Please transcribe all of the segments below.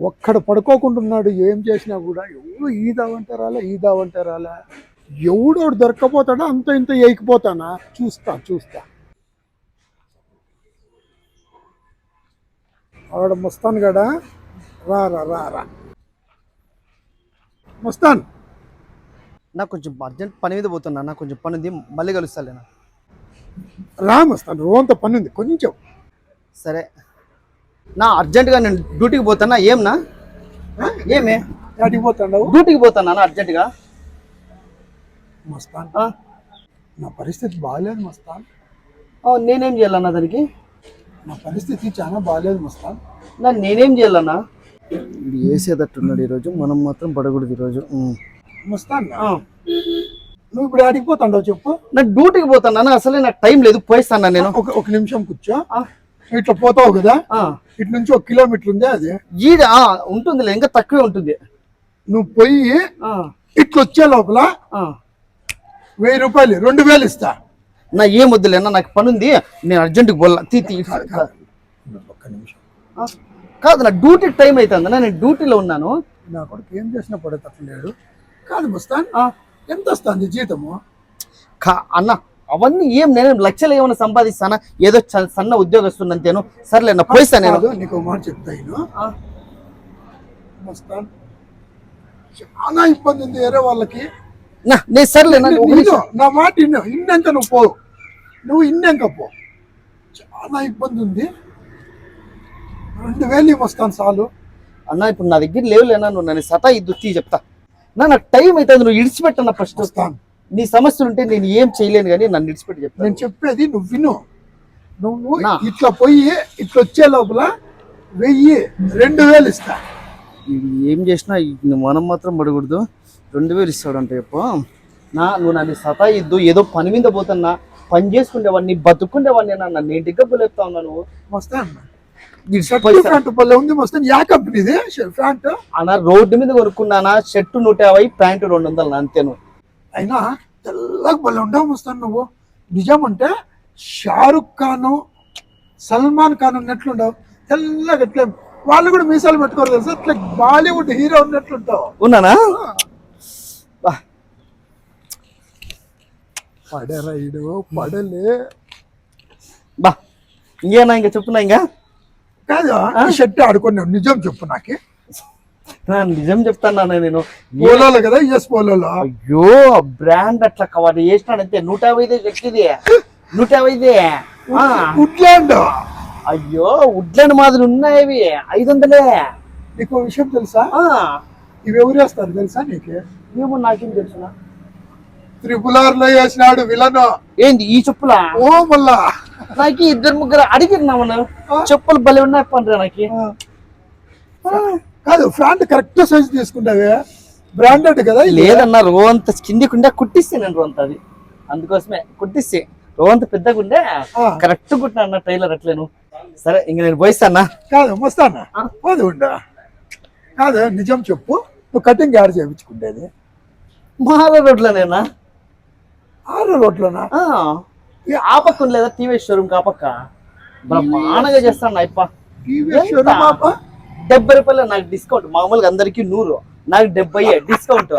ఒక్కడ పడుకోకుండా ఏం చేసినా కూడా ఎవడు ఈ దావంటే రాలే ఈ దావంటే రాలే ఎవడోడు దొరకపోతాడో? అంత ఇంత వేయకపోతానా చూస్తా చూస్తా. ఆవిడ ముస్తాన్ గడా? రా రా రా రా. ముస్తాన్! నాకు కొంచెం అర్జెంట్ పని మీద పోతున్నా నాకు కొంచెం పని ఉంది మళ్ళీ కలుస్తాను రా ముస్తాన్ రోంత పని ఉంది కొంచెం. సరే. నా అర్జెంటుగా నేను డ్యూటీకి పోతానా ఏమన్నా ఏమే? పోతాండవు డ్యూటీకి పోతానా అర్జెంటుగా. మస్తాన్? నా పరిస్థితి బాగాలేదు మస్తాన్. నేనేం చేయాలన్నా దానికి? నా పరిస్థితి చాలా బాగాలేదు మస్తాన్. నా నేనేం చేయాలన్నా? ఇది వేసేటట్టున్నాడు ఈరోజు మనం మాత్రం పడకూడదు ఈరోజు. మస్తాన్. ఆ, నువ్వు ఇప్పుడు అడిగిపోతాండవు చెప్పు. నా డ్యూటీకి పోతానా అసలే నాకు టైం లేదు పోయిస్తాను నేను. ఒక ఒక నిమిషం కూర్చో. ఆ, ఇట్లా పోతావు కదా. ఇటు నుంచి ఒక కిలోమీటర్ ఉంది అది? ఈడ ఆ, ఉంటుందిలే ఇంకా తక్కువే ఉంటుంది. నువ్వు పోయి ఇట్లా వచ్చే లోపల. వెయ్యి రూపాయలు రెండు వేలు ఇస్తా. నా ఏం వద్దులే అన్న నాకు పని ఉంది నేను అర్జెంటుకి పోలా తీ ఒక్క నిమిషం. కాదు నా డ్యూటీ టైం అవుతుంది నేను డ్యూటీలో ఉన్నాను. నా కొడుకు ఏం చేసినా పడేటట్లేడు కాదు మస్తాన్ ఆ, ఎంత వస్తుంది జీతము? కా- అన్న అవన్నీ ఏం నేను లక్షలు ఏమైనా సంపాదిస్తానా? ఏదో సన్న ఉద్యోగస్తున్న అంతేను సర్లే నా పోయిస్తా నేను. నీకు మాట చాలా ఇబ్బంది ఉంది వేరే వాళ్ళకి. నా నేను సర్లే నా మాట ఇన్ను ఇన్నాక నువ్వు పో. నువ్వు ఇన్నాక పో. చాలా ఇబ్బంది ఉంది. రెండు వేలు ఇవ్వస్తాను చాలు. అన్న ఇప్పుడు నా దగ్గర లేవులేనా నువ్వు నన్ను సతా ఇద్దు చెప్తా. నా నాకు టైం అవుతుంది నువ్వు ఇడిచిపెట్టన్న ఫస్ట్. వస్తాను. నీ సమస్యలు ఉంటే నేను ఏం చేయలేను కానీ నన్ను ఇడిచిపెట్టి చెప్తాను. నేను చెప్పేది నువ్వు విను. నువ్వు. ఇట్లా పోయి ఇట్లా వచ్చే లోపల వెయ్యి రెండు వేలు ఇస్తా. ఏం చేసినా మనం మాత్రం పడకూడదు. రెండు వేలు ఇస్తాడంట చెప్పు. నా నువ్వు నన్ను సతా ఇద్దు ఏదో పని మీద పోతున్నా పని చేసుకునేవాడిని బతుకునేవాడిని నన్ను నేను డిగ్గబ్బు లేపుతా వస్తాను యా కంపెనీది ప్యాంట్? అన్న రోడ్డు మీద కొనుక్కున్నానా? షర్టు నూట యాభై ప్యాంటు రెండు వందలు అంతేను అయినా తెల్లగా పల్లె ఉండవు వస్తాను నువ్వు. నిజం అంటే షారుఖ్ ఖాన్ సల్మాన్ ఖాన్ ఉన్నట్లుండవు తెల్లగా ఎట్లా వాళ్ళు కూడా మీసాలు పెట్టుకోరు తెలుసా? ఇట్లా బాలీవుడ్ హీరో ఉన్నట్లుంటావు ఉన్నానా? బా, పడరా ఇడు పడలే. బా. ఇంకేనా ఇంకా చెప్పున్నా ఇంకా? కాదు? షర్ట్ ఆడుకున్నావు నిజం చెప్పు నాకు. నా నిజం చెప్తాను నేను. పోలోలో కదా ఎస్ పోలోలో? అయ్యో బ్రాండ్ అట్లా కవర్ చేసినాడంతే. నూట యాభైదే చెక్కిది. నూట యాభైదే వుడ్లాండ్ అయ్యో ఉడ్లని మాదిరి ఉన్నాయి ఐదు వందలే. నీకు విషయం తెలుసా? ఇవి ఎవరు వేస్తారు తెలుసా నీకు? ఏమో నాకేం తెలుసునా త్రిపుల్ ఆర్లో వేసినాడు విలన్. ఏంది ఈ చెప్పులా? ఓ మళ్ళా నాకు ఇద్దరు ముగ్గురు అడిగినా చెప్పులు భలే ఉన్నాయి పండ్రా నాకు. కాదు ఫ్యాంట్ కరెక్ట్ సైజ్ తీసుకుంటావే. బ్రాండెడ్ కదా లేదన్నా రోంత కిందికుండే కుట్టిస్తే నేను రోంత అది. అందుకోసమే కుట్టిస్తే. రోంత పెద్దగుండే ఆ. కరెక్ట్ కుట్టినా అన్న టైలర్ అట్లేను సరే ఇంక నేను పోయిస్తానా? కాదు మస్తానా పోదు ఉండ. కాదు నిజం చెప్పు. నువ్వు కటింగ్ యాడ్ చేయించుకుంటేది. మాల రోడ్లోనేనా? ఆరు రోడ్లోనా? ఆ, పక్క లేదా టీవీ షోరూమ్ ఆ పక్క బ్రహ్మాండంగా చేస్తాను అయ్యప్ప టీవీ? షోరూమ్ ఆప? డెబ్బై రూపాయలు నాకు డిస్కౌంట్ మామూలుగా అందరికి నూరు. నాకు డెబ్బై డిస్కౌంట్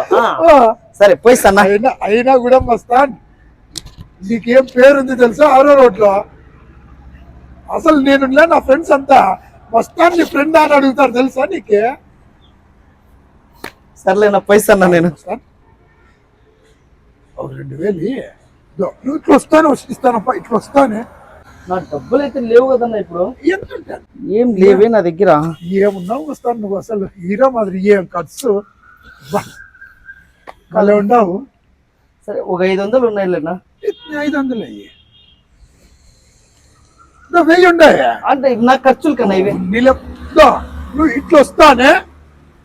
సరే పోయిస్తానా అయినా అయినా కూడా మస్తాన్ నీకేం పేరుంది తెలుసా? ఆరో రోడ్లో. అసలు నేను నా ఫ్రెండ్స్ అంతా. మస్తాన్ నీ ఫ్రెండ్ అని అడుగుతారు తెలుసా నీకే? సర్లే నా పోయిస్తానా నేను. రెండు వేలు ఇట్లా వస్తాను ఇస్తానప్పా ఇట్లా వస్తానే. నా డబ్బులు అయితే లేవు కదన్నా ఇప్పుడు? ఏం లేవే నా దగ్గర. ఏమున్నావు వస్తాను నువ్వు అసలు. హీరో మాదిరి ఏం ఖర్చు? అలా ఉండవు సరే ఒక ఐదు వందలు ఉన్నాయి లేనా? ఐదు వందలు అయ్యి. వెయ్యి ఉండాయా? అంటే నా ఖర్చులు కన్నా ఇవే. నిల- దో, నువ్వు ఇట్లా వస్తానే?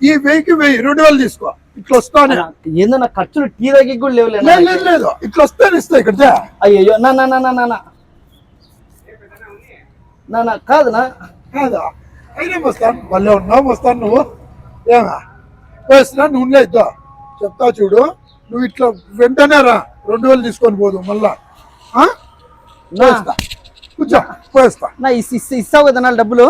ఈ వెయ్యికి వెయ్యి రెండు వేలు తీసుకో. ఇట్లా వస్తానే? ఏందో నా ఖర్చులు టీ దగ్గర కూడా లేవు లేదు లేదు ఇట్లా వస్తానే ఇస్తా ఇక్కడ. అయ్యో నా నా నా నా నా. నా నా నా కాదు. అయినా వస్తాను మళ్ళీ ఉన్నావు వస్తాను నువ్వు. ఏమా? వేస్తున్నా నువ్వు లేదు చెప్తా చూడు. నువ్వు ఇట్లా వెంటనే రా. రెండు వేలు తీసుకొని పోదు మళ్ళా? నా. పోయిస్తా కూర్చో పోయిస్తా నా ఇస్- ఇస్- ఇస్తావు కదా నా డబ్బులు?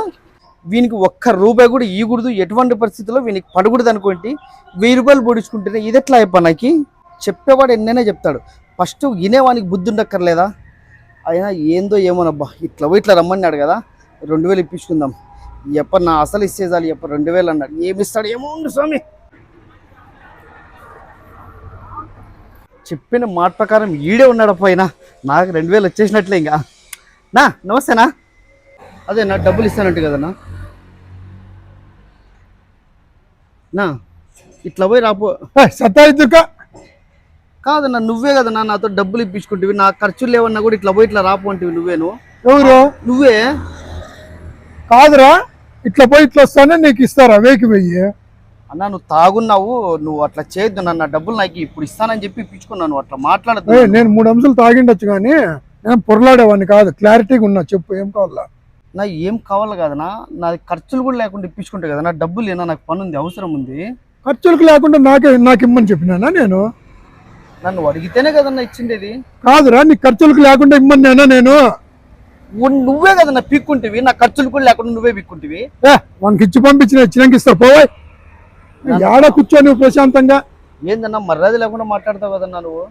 వీనికి ఒక్క రూపాయి కూడా ఇవ్వకూడదు ఎటువంటి పరిస్థితుల్లో వీనికి పడకూడదు అనుకోండి. వెయ్యి రూపాయలు పొడుచుకుంటేనే ఇది ఎట్లా అయిపో నాకు? చెప్పేవాడు ఎన్నైనా చెప్తాడు. ఫస్ట్ వినేవానికి బుద్ధి ఉండక్కర్లేదా? అయినా ఏందో ఏమోనబ్బా ఇట్లా పోయి ఇట్లా రమ్మన్నాడు కదా రెండు వేలు ఇప్పించుకుందాం. ఎప్ప నా అసలు ఇచ్చేదాలి ఎప్ప రెండు వేలు అన్నాడు. ఏమిస్తాడు ఏమో ఉండు స్వామి. చెప్పిన మాట ప్రకారం ఈడే ఉన్నాడు పోయినా నాకు రెండు వేలు వచ్చేసినట్లే ఇంకా. నా నమస్తేనా అదే నా డబ్బులు ఇస్తానంటు కదా నా. ఇట్లా పోయి రాపో. సత్తా కాదన్నా నువ్వే కదన్నా నాతో డబ్బులు ఇప్పించుకుంటివి నా ఖర్చులు లేవన్నా కూడా ఇట్లా పోయి ఇట్లా రాపు అంటివి నువ్వేను. ఎవరు? నువ్వే? కాదురా ఇట్లా పోయి ఇట్లా వస్తానే నీకు ఇస్తారా? వేకి వెయ్యి. అన్నా నువ్వు తాగున్నావు నువ్వు అట్లా చేయొద్దు నన్ను నా డబ్బులు నాకు ఇప్పుడు ఇస్తానని చెప్పి ఇప్పించుకున్నాను నువ్వు అట్లా మాట్లాడద్దు. ఏయ్, నేను మూడు అంశాలు తాగిండొచ్చు కానీ నేను పొరలాడేవాడిని కాదు. క్లారిటీగా ఉన్నా చెప్పు ఏం కావాలా? నా ఏం కావాలి కదనా నాది ఖర్చులు కూడా లేకుండా ఇప్పించుకుంటే కదా నా డబ్బులు ఏనా నాకు పని ఉంది అవసరం ఉంది. ఖర్చులకు లేకుండా నాకే నాకు ఇమ్మని చెప్పినానా నేను? నన్ను అడిగితేనే కదన్నా ఇచ్చిండేది. కాదురా నీ ఖర్చులకు లేకుండా ఇమ్మని నేనా? ఉన్- నువ్వే కదన్నా పీక్కుంటివి నా ఖర్చులు కూడా లేకుండా నువ్వే పీక్కుంటివి. ఏ వానికి ఇచ్చి పంపించిన ఇచ్చినాక ఇస్తా పోవాయి. ఏడ కూర్చో నువ్వు ప్రశాంతంగా? ఏందన్నా మర్యాద లేకుండా మాట్లాడతావు కదన్నా నువ్వు?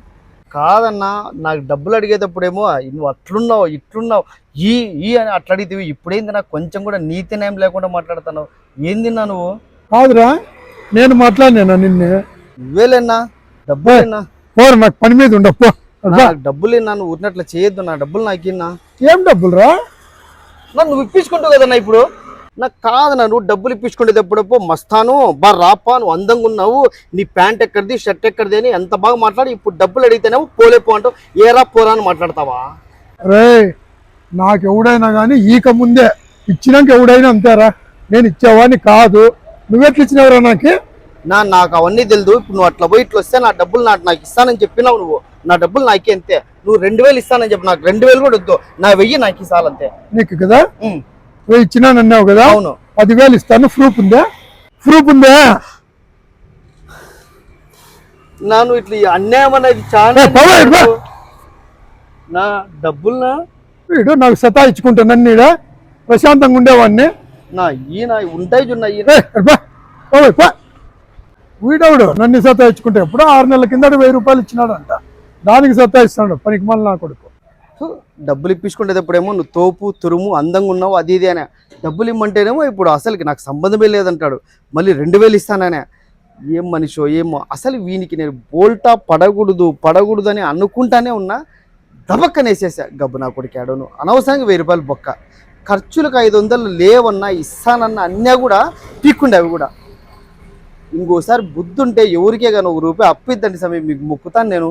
కాదన్నా నాకు డబ్బులు అడిగేటప్పుడేమో నువ్వు అట్లున్నావు ఇట్లున్నావు ఈ ఈ అని అట్లా అడిగితే ఇప్పుడేంది నాకు కొంచెం కూడా నీతి న్యాయం లేకుండా మాట్లాడుతున్నావు. ఏందిన్నా నువ్వు? కాదురా నేను మాట్లాడినా నిన్నే? నువ్వేలేనా డబ్బులేనా? పోరు నాకు పని మీద ఉండప్పు నాకు డబ్బులేనా నువ్వు ఉన్నట్లు చేయొద్దు నా డబ్బులు నాకిన్నా ఏం డబ్బులురా? నన్ను నువ్వు ఇప్పించుకుంటావు కదన్నా ఇప్పుడు? నాకు కాదన్నా నువ్వు డబ్బులు ఇప్పించుకునేది ఎప్పుడప్పో మస్తాను బా రాపా నువ్వు అందంగా ఉన్నావు నీ ప్యాంట్ ఎక్కడిది షర్ట్ ఎక్కడిది అని ఎంత బాగా మాట్లాడి ఇప్పుడు డబ్బులు అడిగితేనేమో పోలే పో అంటావు. ఏరా పోరా అని మాట్లాడతావా? రే నాకు ఎవడైనా కానీ ఈక ముందే ఇచ్చినాక ఎవడైనా అంతేరా. నేను ఇచ్చేవాడిని కాదు. నువ్వెట్లు ఇచ్చినవరా నాకు? నా నాకు అవన్నీ తెలియదు ఇప్పుడు నువ్వు అట్లా పోయి ఇట్లా వస్తే నా డబ్బులు నాకు నాకు ఇస్తానని చెప్పినావు నువ్వు. నా డబ్బులు నాకే అంతే. నువ్వు రెండు వేలు ఇస్తానని చెప్పి. నాకు రెండు వేలు కూడా వద్దు. నా వెయ్యి నాకు ఇస్తాలంతే నీకు కదా? ఉమ్, నువ్వు ఇచ్చినానన్నావు కదా? అవును. పదివేలు ఇస్తాను. ప్రూఫ్ ఉందా? ప్రూఫ్ ఉందా? నాను ఇట్లా అన్యాయం అనేది చాలా. నా డబ్బులు వీడు నాకు సతా ఇచ్చుకుంటాను నీడ? ప్రశాంతంగా ఉండేవాడిని. నా ఈయన ఉంటాయి చూడ. వీడవుడు? నన్ను సతాయించుకుంటే ఇచ్చుకుంటే ఎప్పుడో ఆరు నెలల కిందట వెయ్యి రూపాయలు ఇచ్చినాడంట. దానికి సతాయిస్తున్నాడు. పనికి మళ్ళీ నా కొడుకు. సో, డబ్బులు ఇప్పించుకునేటప్పుడేమో నువ్వు తోపు తురుము అందంగా ఉన్నావు అది ఇది అనే. డబ్బులు ఇమ్మంటేనేమో ఇప్పుడు అసలుకి నాకు సంబంధమే లేదంటాడు. మళ్ళీ రెండు వేలు ఇస్తాననే. ఏం మనిషో ఏమో. అసలు వీనికి నేను బోల్టా పడకూడదు పడకూడదు అని అనుకుంటానే ఉన్నా దబక్కనేసేసా. గబ్బు నా కొడుకాడును అనవసరంగా వెయ్యి రూపాయలు బొక్క. ఖర్చులకు ఐదు వందలు లేవన్నా ఇస్తానన్న అన్నీ కూడా పీక్కుండే అవి కూడా. ఇంకోసారి బుద్ధి ఉంటే ఎవరికే కానీ ఒక రూపాయి అప్పిద్దండి సమయం మీకు మొక్కుతాను నేను.